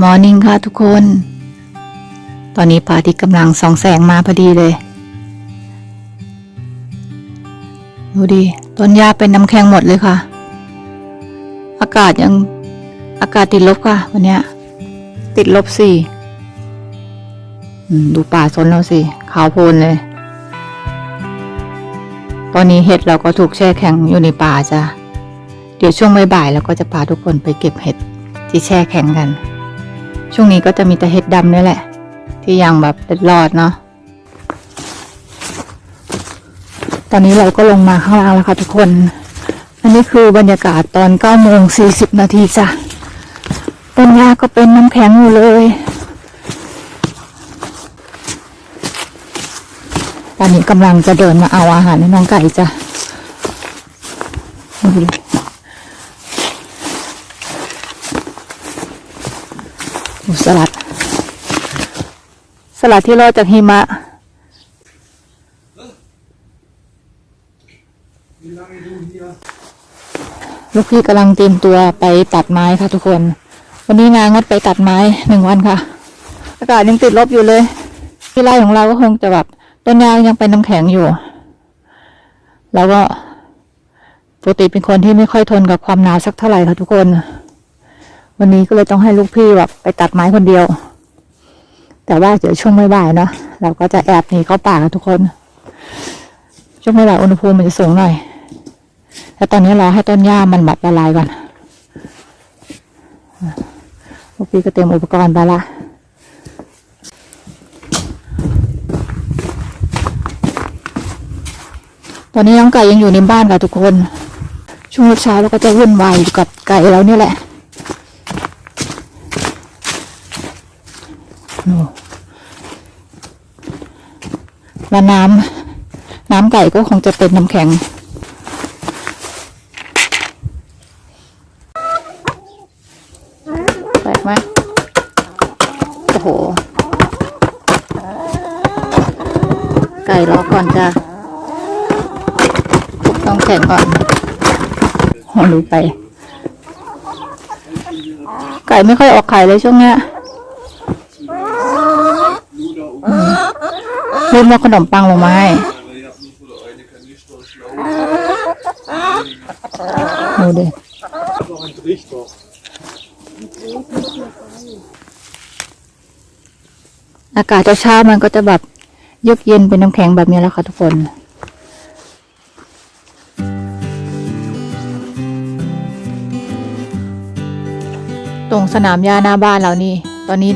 มอร์นิ่งค่ะทุกคน ตอนนี้พระอาทิตย์กำลังส่องแสงมาพอดีเลย ดูดิ ต้นหญ้าเป็นน้ำแข็งหมดเลยค่ะ อากาศยังอากาศติดลบค่ะ วันนี้ติดลบสี่ดูป่าสนเราสิ ขาวโพลนเลย ตอนนี้เห็ดเราก็ถูกแช่แข็งอยู่ในป่าจ้ะ เดี๋ยวช่วงบ่ายๆเราก็จะพาทุกคนไปเก็บเห็ดที่แช่แข็งกัน ช่วงนี้ก็จะมีแต่เห็ดดำนี่แหละ ที่ยังแบบเล็ดรอดเนาะตอนนี้เราก็ลงมาข้างล่างแล้วค่ะทุกคน อันนี้คือบรรยากาศตอน9โมง40 นาทีจ้ะต้นหญ้าก็เป็นน้ำแข็งอยู่เลย ตอนนี้กำลังจะเดินมาเอาอาหารให้น้องไก่จ้ะดูดิดู สลัด สลัดที่รอดจากหิมะลูกพี่กำลังเตรียมตัวไปตัดไม้ค่ะทุกคน วันนี้นางดไปตัดไม้หนึ่งวันค่ะ อากาศยังติดลบอยู่เลย ที่ไร่ของเราก็คงจะแบบต้นยางยังเป็นน้ำแข็งอยู่ แล้วก็ปกติเป็นคนที่ไม่ค่อยทนกับความหนาวสักเท่าไหร่ค่ะทุกคน วันนี้ก็เลยต้องให้ลูกพี่แบบไปตัดไม้คนเดียว แต่ว่าเดี๋ยวช่วงบ่ายๆเนาะเราก็จะแอบหนีเข้าป่าค่ะทุกคน ช่วงบ่ายๆอุณหภูมิมันจะสูงหน่อยแต่ตอนนี้รอให้ต้นหญ้ามันแบบละลายก่อนลูกพี่ก็เตรียมอุปกรณ์ไปละตอนนี้น้องไก่ยังอยู่ในบ้านค่ะทุกคน ช่วงเช้าเราก็จะวุ่นวายอยู่กับไก่เราเนี่ยแหละโอ้ แล้วน้ำน้ำไก่ก็คงจะเป็นน้ำแข็ง แปลกไหมโอ้โห ไก่รอก่อนจ้ะต้องแข่งก่อนโหดูไป ไก่ไม่ค่อยออกไข่เลยช่วงเนี้ยอืม รีบมาขนมปังลงมาให้ดูดิอากาศเช้าๆมันก็จะแบบเยือกเย็นเป็นน้ำแข็งแบบนี้แล้วค่ะทุกคนตรงสนามหญ้าหน้าบ้านเรานี่ ตอนนี้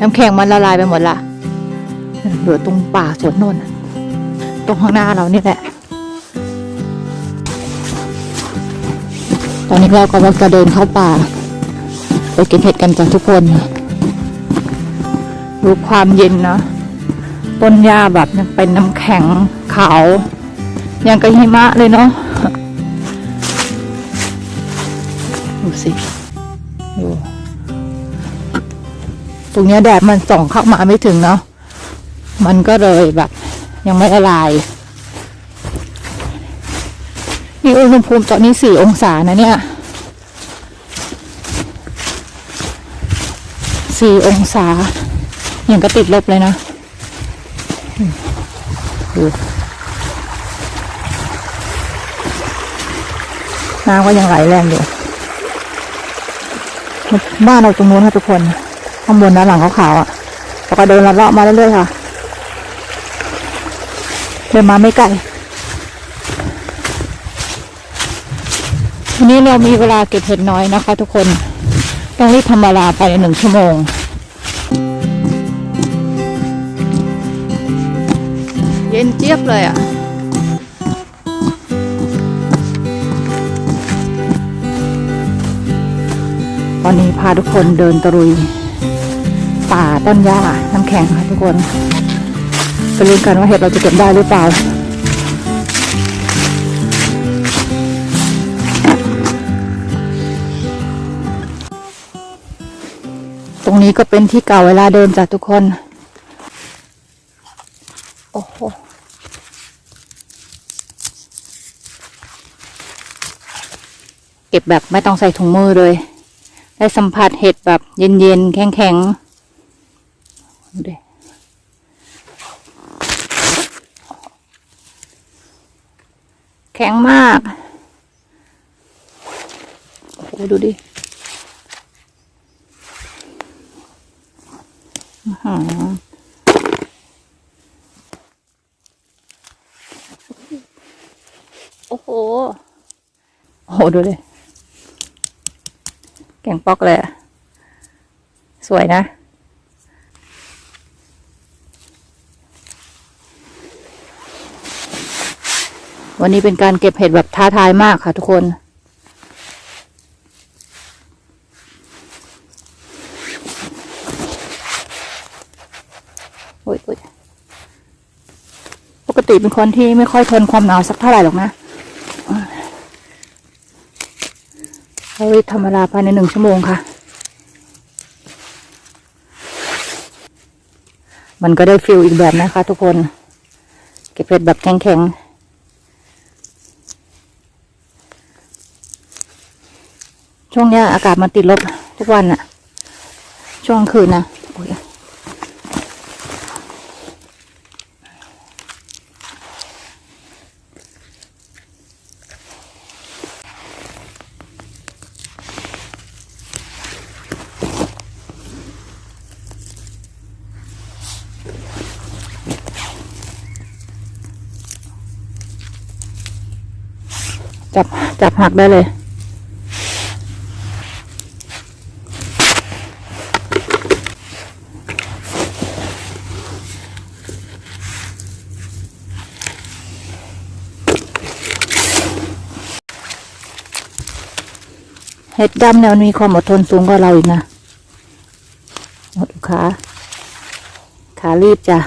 น้ำแข็งมันละลายไปหมดละ เหลือตรงป่าสวนนนท์ตรงข้างหน้าเรานี่แหละ ตอนนี้เราก็จะเดินเข้าป่า ไปก็บเห็ดกันจ้ะทุกคนดูความเย็นเนาะต้นหญ้าแบบยังเป็นน้ำแข็งขาวยังกับหิมะเลยเนาะดูสิดูตรงนี้แดดมันส่องเข้ามาไม่ถึงเนาะ มันก็เลยแบบ ยังไม่ละลายนี่อุณหภูมิตอนนี้สี่องศานะเนี่ยสี่องศาอย่างก็ติดลบเลยนะน้ำก็ยังไหลแรงอยู่บ้านเราตรงนู้นค่ะทุกคน ข้างบนด้นหลังขาวๆอะแล้วก็เดินลัดเลาะมาเรื่อยๆค่ะ ดินมาไม่ไกลวันนี้เรามีเวลาเก็บเห็ดน้อยนะคะ ทุกคน ต้องรีบทำเวลาไปหนึ่งชั่วโมงเย็นเจี๊ยบเลยอะตอนนี้พาทุกคนเดินตะลุย ป่าต้นหญ้าน้ำแข็งค่ะทุกคน ไปลุ้นกันว่าเห็ดเราจะเก็บได้หรือเปล่าตรงนี้ก็เป็นที่เก่าเวลาเดิมจ้ะทุกคน โอ้โห เก็บแบบไม่ต้องใส่ถุงมือเลย ได้สัมผัสเห็ดแบบเย็นๆ แข็งๆดูดิ แข็งมาก โอ้โห ดูดิอื้อหือโอ้โห โอ้โห ดูดิแกงปอกเลย สวยนะ วันนี้เป็นการเก็บเห็ดแบบท้าทายมากค่ะทุกคน โอ้ยโอ้ยปกติเป็นคนที่ไม่ค่อยทนความหนาวสักเท่าไหร่หรอกนะเราทำเวลาภายในหนึ่งชั่วโมงค่ะ มันก็ได้ฟิลอีกแบบนะคะทุกคน เก็บเห็ดแบบแข็งๆ ช่วงเนี้ยอากาศมันติดลบทุกวันอะช่วงคืนนะจับจับหักได้เลย เห็ดดำเนี่ยมันมีความอดทนสูงกว่าเราอีกนะหมดขา ขารีบจ้ะ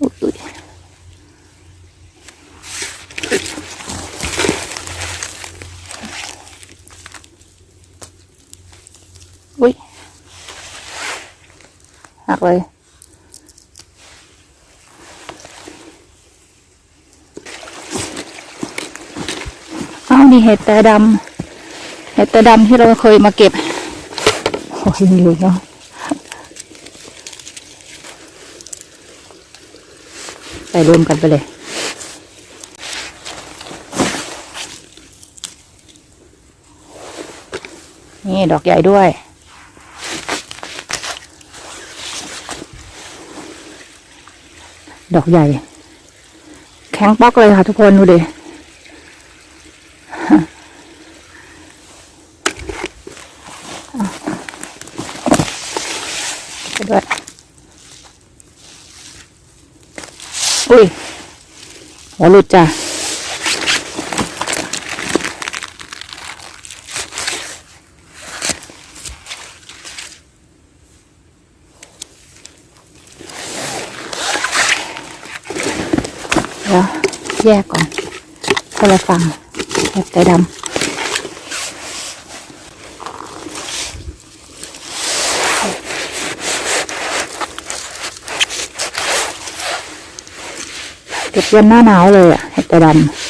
อุ้ยอุ้ยหักเลย อ้าว นี่เห็ดแต่ดำเห็ดแต่ดำที่เราเคยมาเก็บโอ้ยยังอยู่เนาะใส่รวมกันไปเลยนี่ดอกใหญ่ด้วย ดอกใหญ่ แข็งป๊อกเลยค่ะทุกคนดูดิ ไปด้วย อุ้ยหัวหลุดจ้ะเดี๋ยวแยกก่อนคนละฝั่งแยกแต่ดำ เก็บยันหน้าหนาวเลยอะเห็ดแต่ดำ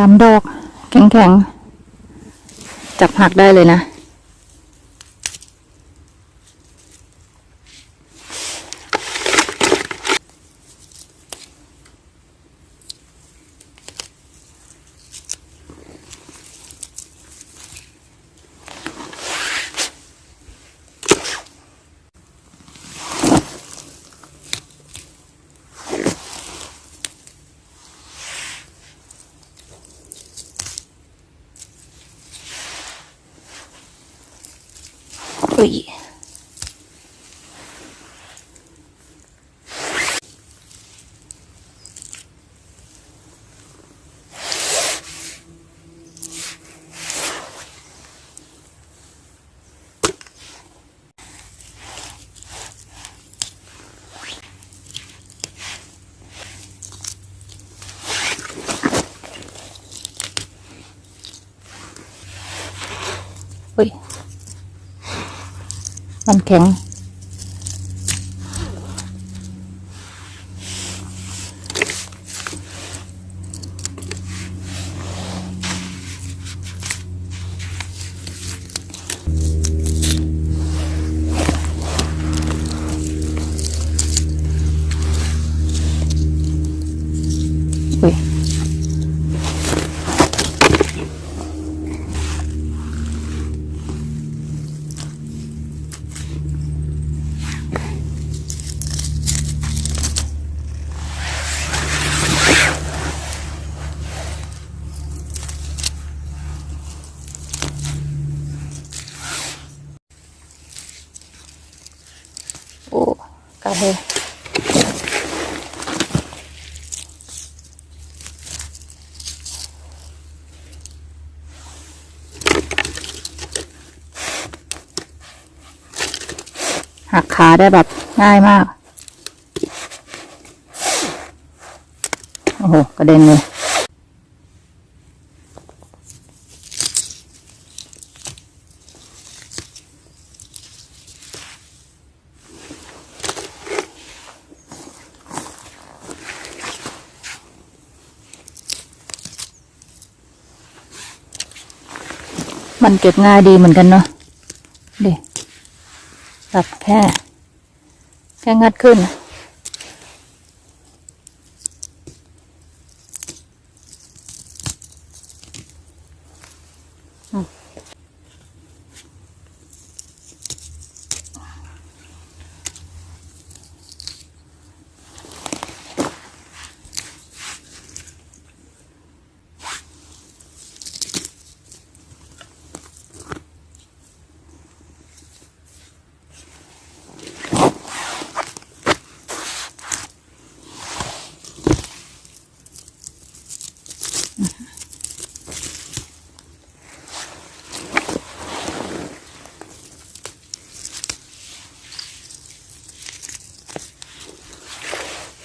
สามดอก แข็งๆ จับหักได้เลยนะ อุ้ย ฮ้ย มันแข็ง เฮหักขาได้แบบง่ายมาก โอ้โห กระเด็นเลย ก็บง่ายดีเหมือนกันเนาะดิแบบแค่ แค่งัดขึ้น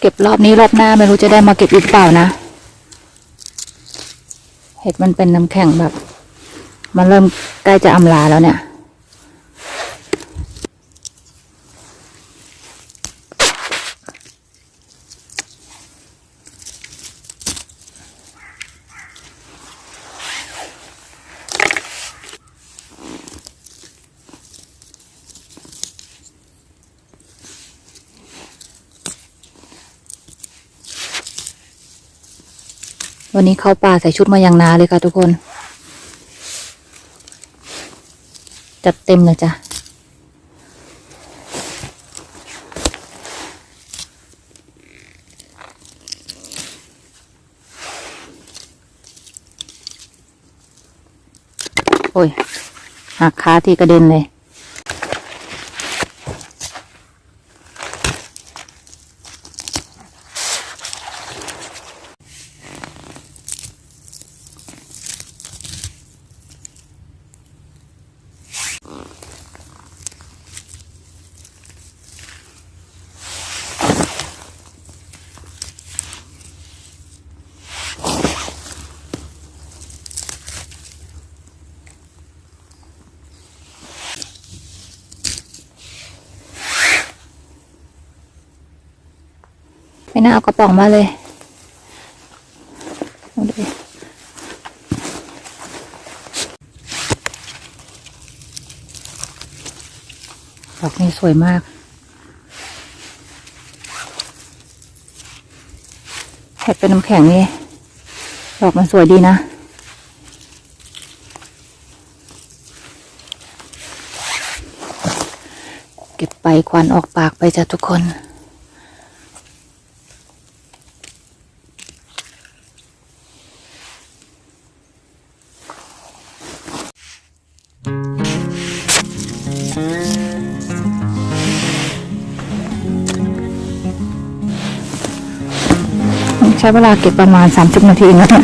เก็บรอบนี้รอบหน้าไม่รู้จะได้มาเก็บอีกเปล่านะ เห็ดมันเป็นน้ำแข็งแบบ มันเริ่มใกล้จะอำลาแล้วเนี่ย วันนี้เข้าป่าใส่ชุดมาอย่างนาเลยค่ะทุกคน จัดเต็มเลยจ้ะโอ้ยหักขาที่กระเด็นเลย น่าเอากระป๋องมาเลยดูดอกนี้สวยมากเห็ดเป็นน้ำแข็งนี่ดอกมันสวยดีนะเก็บไปควันออกปากไปจ้ะทุกคน ใช้เวลาเก็บประมาณ 30 นาทีนะเนี่ย